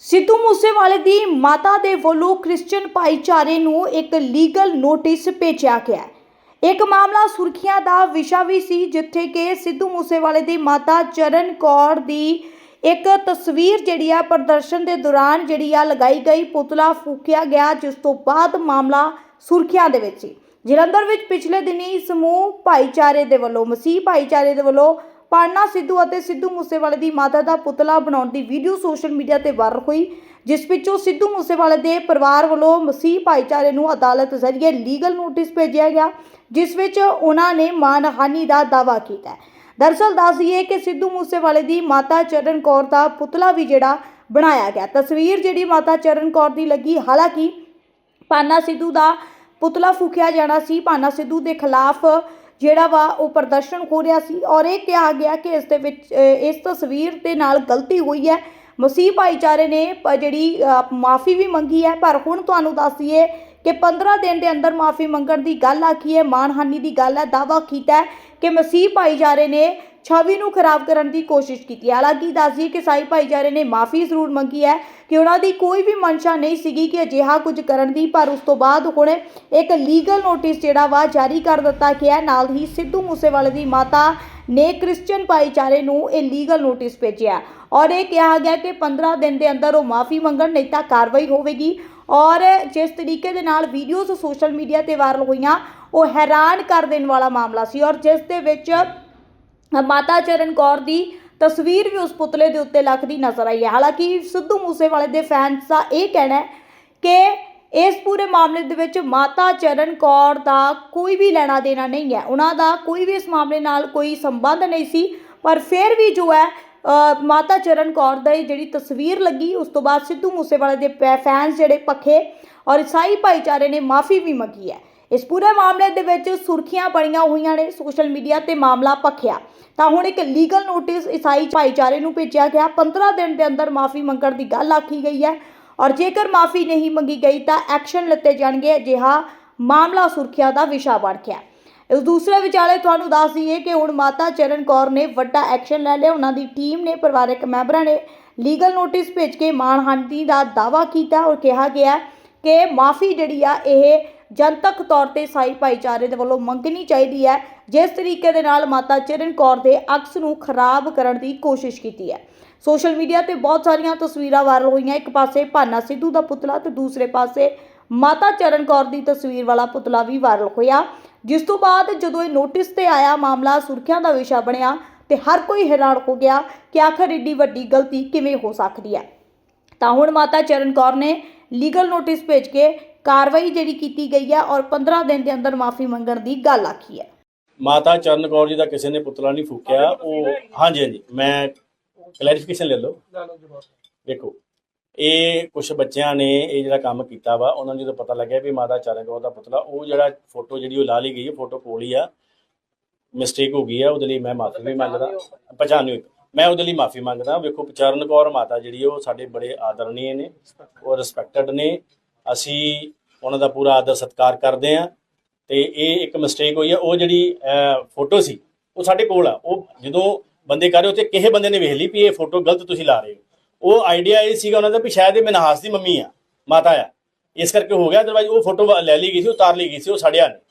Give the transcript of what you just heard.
ਸਿੱਧੂ ਮੂਸੇਵਾਲੇ ਦੀ ਮਾਤਾ ਦੇ ਵੱਲੋਂ ਕ੍ਰਿਸਚੀਅਨ ਭਾਈਚਾਰੇ ਨੂੰ ਇੱਕ ਲੀਗਲ ਨੋਟਿਸ ਭੇਜਿਆ ਗਿਆ ਹੈ। ਇੱਕ ਮਾਮਲਾ ਸੁਰਖੀਆਂ ਦਾ ਵਿਸ਼ਾ ਵੀ ਸੀ, ਜਿੱਥੇ ਕਿ ਸਿੱਧੂ ਮੂਸੇਵਾਲੇ ਦੀ ਮਾਤਾ ਚਰਨ ਕੌਰ ਦੀ ਇੱਕ ਤਸਵੀਰ ਜਿਹੜੀ ਆ ਪ੍ਰਦਰਸ਼ਨ ਦੇ ਦੌਰਾਨ ਜਿਹੜੀ ਆ ਲਗਾਈ ਗਈ, ਪੁਤਲਾ ਫੂਕਿਆ ਗਿਆ, ਜਿਸ ਤੋਂ ਬਾਅਦ ਮਾਮਲਾ ਸੁਰਖੀਆਂ ਦੇ ਵਿੱਚ ਸੀ। ਜਲੰਧਰ ਵਿੱਚ ਪਿਛਲੇ ਦਿਨੀ ਸਮੂਹ ਭਾਈਚਾਰੇ ਦੇ ਵੱਲੋਂ, ਮਸੀਹ ਭਾਈਚਾਰੇ ਦੇ ਵੱਲੋਂ ਪਾਨਾ ਸਿੱਧੂ ਅਤੇ ਸਿੱਧੂ ਮੂਸੇਵਾਲੇ ਦੀ ਮਾਤਾ ਦਾ ਪੁਤਲਾ ਬਣਾਉਣ ਦੀ ਵੀਡੀਓ ਸੋਸ਼ਲ ਮੀਡੀਆ ਤੇ ਵਾਇਰਲ ਹੋਈ, ਜਿਸ ਵਿੱਚੋਂ ਸਿੱਧੂ ਮੂਸੇਵਾਲੇ ਦੇ ਪਰਿਵਾਰ ਵੱਲੋਂ ਮਸੀਹ ਭਾਈਚਾਰੇ ਨੂੰ ਅਦਾਲਤ ਜ਼ਰੀਏ ਲੀਗਲ ਨੋਟਿਸ ਭੇਜਿਆ ਗਿਆ, ਜਿਸ ਵਿੱਚ ਉਹਨਾਂ ਨੇ ਮਾਨਹਾਨੀ ਦਾ ਦਾਅਵਾ ਕੀਤਾ। ਹੈ ਦਰਅਸਲ ਦੱਸੀਏ ਕਿ ਸਿੱਧੂ ਮੂਸੇਵਾਲੇ ਦੀ ਮਾਤਾ ਚਰਨ ਕੌਰ ਦਾ ਪੁਤਲਾ ਵੀ ਜਿਹੜਾ ਬਣਾਇਆ ਗਿਆ। ਤਸਵੀਰ ਜਿਹੜੀ ਮਾਤਾ ਚਰਨ ਕੌਰ ਦੀ ਲੱਗੀ, ਹਾਲਾਂਕਿ ਪਾਨਾ ਸਿੱਧੂ ਦਾ ਪੁਤਲਾ ਫੂਕਿਆ ਜਾਣਾ ਸੀ। ਪਾਨਾ ਸਿੱਧੂ ਦੇ ਖਿਲਾਫ ਜਿਹੜਾ ਵਾ ਉਹ ਪ੍ਰਦਰਸ਼ਨ ਹੋ ਰਿਹਾ ਸੀ ਔਰ ਇਹ ਕਿਹਾ ਗਿਆ ਕਿ ਇਸ ਦੇ ਵਿੱਚ ਇਸ ਤਸਵੀਰ ਦੇ ਨਾਲ ਗਲਤੀ ਹੋਈ ਹੈ। ਮਸੀਹ ਭਾਈਚਾਰੇ ਨੇ ਜਿਹੜੀ ਮਾਫੀ ਵੀ ਮੰਗੀ ਹੈ। ਪਰ ਹੁਣ ਤੁਹਾਨੂੰ ਦੱਸ ਦਈਏ ਕਿ 15 ਦਿਨ ਦੇ ਅੰਦਰ ਮਾਫੀ ਮੰਗਣ ਦੀ ਗੱਲ ਆਖੀ ਹੈ? ਮਾਨਹਾਨੀ ਦੀ ਗੱਲ ਹੈ ਦਾਵਾ ਕੀਤਾ ਕਿ ਮਸੀਹ ਭਾਈਚਾਰੇ ਨੇ ਛਵੀ ਨੂੰ ਖਰਾਬ ਕਰਨ ਦੀ ਕੋਸ਼ਿਸ਼ ਕੀਤੀ ਹਾਲਾਂਕਿ ਦੱਸਦੀ ਕਿ ਸਾਈ ਭਾਈਚਾਰੇ ਨੇ ਮਾਫੀ ਜ਼ਰੂਰ ਮੰਗੀ ਹੈ ਕਿ ਉਹਨਾਂ ਦੀ ਕੋਈ ਵੀ ਮਨਸ਼ਾ ਨਹੀਂ ਸੀਗੀ ਕਿ ਅਜਿਹਾ ਕੁਝ ਕਰਨ ਦੀ, ਪਰ ਉਸ ਤੋਂ ਬਾਅਦ ਹੁਣ ਇੱਕ ਲੀਗਲ ਨੋਟਿਸ ਜਿਹੜਾ ਵਾ ਜਾਰੀ ਕਰ ਦਿੱਤਾ ਗਿਆ ਨਾਲ ਹੀ ਸਿੱਧੂ ਮੂਸੇਵਾਲੇ ਦੀ ਮਾਤਾ ਨੇ ਕ੍ਰਿਸਚੀਅਨ ਭਾਈਚਾਰੇ ਨੂੰ ਇਹ ਲੀਗਲ ਨੋਟਿਸ ਭੇਜਿਆ ਔਰ ਇਹ ਕਿਹਾ ਗਿਆ ਕਿ 15 ਦਿਨ ਦੇ ਅੰਦਰ ਉਹ ਮਾਫੀ ਮੰਗਣ, ਨਹੀਂ ਤਾਂ ਕਾਰਵਾਈ ਹੋਵੇਗੀ। ਔਰ ਜਿਸ ਤਰੀਕੇ ਦੇ ਨਾਲ ਵੀਡੀਓਜ਼ ਸੋਸ਼ਲ ਮੀਡੀਆ ਤੇ ਵਾਇਰਲ ਹੋਈਆਂ, ਉਹ ਹੈਰਾਨ ਕਰ ਦੇਣ ਵਾਲਾ ਮਾਮਲਾ ਸੀ। ਔਰ ਜਿਸ ਦੇ ਵਿੱਚ ਮਾਤਾ ਚਰਨ ਕੌਰ ਦੀ ਤਸਵੀਰ ਵੀ ਉਸ ਪੁਤਲੇ ਦੇ ਉੱਤੇ ਲੱਗਦੀ ਨਜ਼ਰ ਆਈ ਹੈ। ਹਾਲਾਂਕਿ ਸਿੱਧੂ ਮੂਸੇਵਾਲੇ ਦੇ ਫੈਨਸ ਦਾ ਇਹ ਕਹਿਣਾ ਹੈ ਕਿ ਇਸ ਪੂਰੇ ਮਾਮਲੇ ਦੇ ਵਿੱਚ ਮਾਤਾ ਚਰਨ ਕੌਰ ਦਾ ਕੋਈ ਵੀ ਲੈਣਾ ਦੇਣਾ ਨਹੀਂ ਹੈ। ਉਹਨਾਂ ਦਾ ਕੋਈ ਵੀ ਇਸ ਮਾਮਲੇ ਨਾਲ ਕੋਈ ਸੰਬੰਧ ਨਹੀਂ ਸੀ। ਪਰ ਫਿਰ ਵੀ ਜੋ ਹੈ ਮਾਤਾ ਚਰਨ ਕੌਰ ਦਾ ਜਿਹੜੀ ਤਸਵੀਰ ਲੱਗੀ, ਉਸ ਤੋਂ ਬਾਅਦ ਸਿੱਧੂ ਮੂਸੇਵਾਲੇ ਦੇ ਫੈਨਸ ਜਿਹੜੇ ਪੱਖੇ ਔਰ ਈਸਾਈ ਭਾਈਚਾਰੇ ਨੇ ਮਾਫੀ ਵੀ ਮੰਗੀ ਹੈ। ਇਸ ਪੂਰੇ ਮਾਮਲੇ ਦੇ ਵਿੱਚ ਸੁਰਖੀਆਂ ਬਣੀਆਂ ਹੋਈਆਂ ਨੇ, ਸੋਸ਼ਲ ਮੀਡੀਆ ਤੇ ਮਾਮਲਾ ਪੱਖਿਆ। ਤਾਂ ਹੁਣ ਇੱਕ ਲੀਗਲ ਨੋਟਿਸ ਈਸਾਈ ਭਾਈਚਾਰੇ ਨੂੰ ਭੇਜਿਆ ਗਿਆ। 15 ਦਿਨ ਦੇ ਅੰਦਰ ਮਾਫੀ ਮੰਗਣ ਦੀ ਗੱਲ ਆਖੀ ਗਈ ਹੈ ਔਰ ਜੇਕਰ ਮਾਫੀ ਨਹੀਂ ਮੰਗੀ ਗਈ ਤਾਂ ਐਕਸ਼ਨ ਲਿੱਤੇ ਜਾਣਗੇ। ਅਜਿਹਾ ਮਾਮਲਾ ਸੁਰਖੀਆਂ ਦਾ ਵਿਸ਼ਾ ਬਣ ਗਿਆ। ਇਸ ਦੂਸਰੇ ਵਿਚਾਲੇ ਤੁਹਾਨੂੰ ਦੱਸ ਦਈਏ ਕਿ ਹੁਣ ਮਾਤਾ ਚਰਨ ਕੌਰ ਨੇ ਵੱਡਾ ਐਕਸ਼ਨ ਲੈ ਲਿਆ। ਉਹਨਾਂ ਦੀ ਟੀਮ ਨੇ ਪਰਿਵਾਰਕ ਮੈਂਬਰਾਂ ਨੇ ਲੀਗਲ ਨੋਟਿਸ ਭੇਜ ਕੇ ਮਾਣਹਾਨੀ ਦਾ ਦਾਵਾ ਕੀਤਾ ਔਰ ਕਿਹਾ ਗਿਆ ਕਿ ਮਾਫੀ ਜਿਹੜੀ ਆ, ਇਹ ਜਨਤਕ ਤੌਰ ਤੇ ਸਾਈ ਭਾਈਚਾਰੇ ਦੇ ਵੱਲੋਂ ਮੰਗਣੀ ਚਾਹੀਦੀ ਹੈ, ਜਿਸ ਤਰੀਕੇ ਦੇ ਨਾਲ ਮਾਤਾ ਚਰਨ ਕੌਰ ਦੇ ਅਕਸ ਨੂੰ ਖਰਾਬ ਕਰਨ ਦੀ ਕੋਸ਼ਿਸ਼ ਕੀਤੀ ਹੈ। ਸੋਸ਼ਲ ਮੀਡੀਆ ਤੇ ਬਹੁਤ ਸਾਰੀਆਂ ਤਸਵੀਰਾਂ ਵਾਇਰਲ ਹੋਈਆਂ। ਇੱਕ ਪਾਸੇ ਭਾਨਾ ਸਿੱਧੂ ਦਾ ਪੁਤਲਾ ਤੇ ਦੂਸਰੇ ਪਾਸੇ ਮਾਤਾ ਚਰਨ ਕੌਰ ਦੀ ਤਸਵੀਰ ਵਾਲਾ ਪੁਤਲਾ ਵੀ ਵਾਇਰਲ ਹੋਇਆ। ਜਿਸ ਤੋਂ ਬਾਅਦ ਜਦੋਂ ਇਹ ਨੋਟਿਸ ਤੇ ਆਇਆ ਮਾਮਲਾ ਸੁਰਖੀਆਂ ਦਾ ਵਿਸ਼ਾ ਬਣਿਆ ਤੇ ਹਰ ਕੋਈ ਹੈਰਾਨ ਹੋ ਗਿਆ ਕਿ ਆਖਰ ਏਡੀ ਵੱਡੀ ਗਲਤੀ ਕਿਵੇਂ ਹੋ ਸਕਦੀ ਹੈ। ਤਾਂ ਹੁਣ ਮਾਤਾ ਚਰਨ ਕੌਰ ਨੇ ਲੀਗਲ ਨੋਟਿਸ ਭੇਜ ਕੇ ਕਾਰਵਾਈ ਜਿਹੜੀ ਕੀਤੀ ਗਈ ਹੈ ਔਰ 15 ਦਿਨ ਦੇ ਅੰਦਰ ਮਾਫੀ ਮੰਗਣ ਦੀ ਗੱਲ ਆਖੀ ਹੈ। ਮਾਤਾ ਚਰਨ ਕੌਰ ਜੀ ਦਾ ਕਿਸੇ ਨੇ ਪੁਤਲਾ ਨਹੀਂ ਫੂਕਿਆ ਉਹ ਹਾਂਜੀ ਹਾਂਜੀ ਮੈਂ ਕਲੈਰੀਫਿਕੇਸ਼ਨ ਲੈ ਲਓ। ਦੇਖੋ ਇਹ ਕੁਝ ਬੱਚਿਆਂ ਨੇ ਇਹ ਜਿਹੜਾ ਕੰਮ ਕੀਤਾ ਵਾ ਉਹਨਾਂ ਨੂੰ ਜਦੋਂ ਪਤਾ ਲੱਗਿਆ ਵੀ ਮਾਤਾ ਚਰਨ ਕੌਰ ਦਾ ਪੁਤਲਾ ਉਹ ਜਿਹੜਾ ਫੋਟੋ ਜਿਹੜੀ ਉਹ ਲਾ ਲਈ ਗਈ ਹੈ ਫੋਟੋ ਕੋਲ ਹੀ ਆ। ਮਿਸਟੇਕ ਹੋ ਗਈ ਆ ਉਹਦੇ ਲਈ ਮੈਂ ਮਾਫੀ ਵੀ ਮੰਗਦਾ। ਪਛਾਣਿਓ ਮੈਂ ਉਹਦੇ ਲਈ ਮਾਫੀ ਮੰਗਦਾ। ਵੇਖੋ ਚਰਨ ਕੌਰ ਮਾਤਾ ਜਿਹੜੀ ਉਹ ਸਾਡੇ ਬੜੇ ਆਦਰਨੀय ਨੇ ਉਹ ਰਿਸਪੈਕਟਡ ਨੇ। ਅਸੀਂ ਉਹਨਾਂ ਦਾ ਪੂਰਾ ਆਦਰ ਸਤਿਕਾਰ ਕਰਦੇ ਆ। ਤੇ ਇਹ ਇੱਕ ਮਿਸਟੇਕ ਹੋਈ ਆ ਉਹ ਜਿਹੜੀ ਫੋਟੋ ਸੀ ਉਹ ਸਾਡੇ ਕੋਲ ਆ। ਉਹ ਜਦੋਂ ਬੰਦੇ ਕਰ ਰਹੇ ਉੱਤੇ ਕਿਸੇ ਬੰਦੇ ਨੇ ਵੇਖ ਲਈ ਵੀ ਇਹ ਫੋਟੋ ਗਲਤ ਤੁਸੀਂ ਲਾ ਰਹੇ ਹੋ। ਉਹ ਆਈਡੀਆ ਇਹ ਸੀਗਾ ਉਹਨਾਂ ਦਾ ਵੀ ਸ਼ਾਇਦ ਇਹ ਮਨਹਾਸ ਦੀ ਮੰਮੀ ਆ, ਮਾਤਾ ਆ। ਇਸ ਕਰਕੇ ਹੋ ਗਿਆ ਅਦਰਵਾਈਜ਼ ਉਹ ਫੋਟੋ ਲੈ ਲਈ ਗਈ ਸੀ, ਉਤਾਰ ਲਈ ਗਈ ਸੀ, ਉਹ ਸੜਿਆ ਨਹੀਂ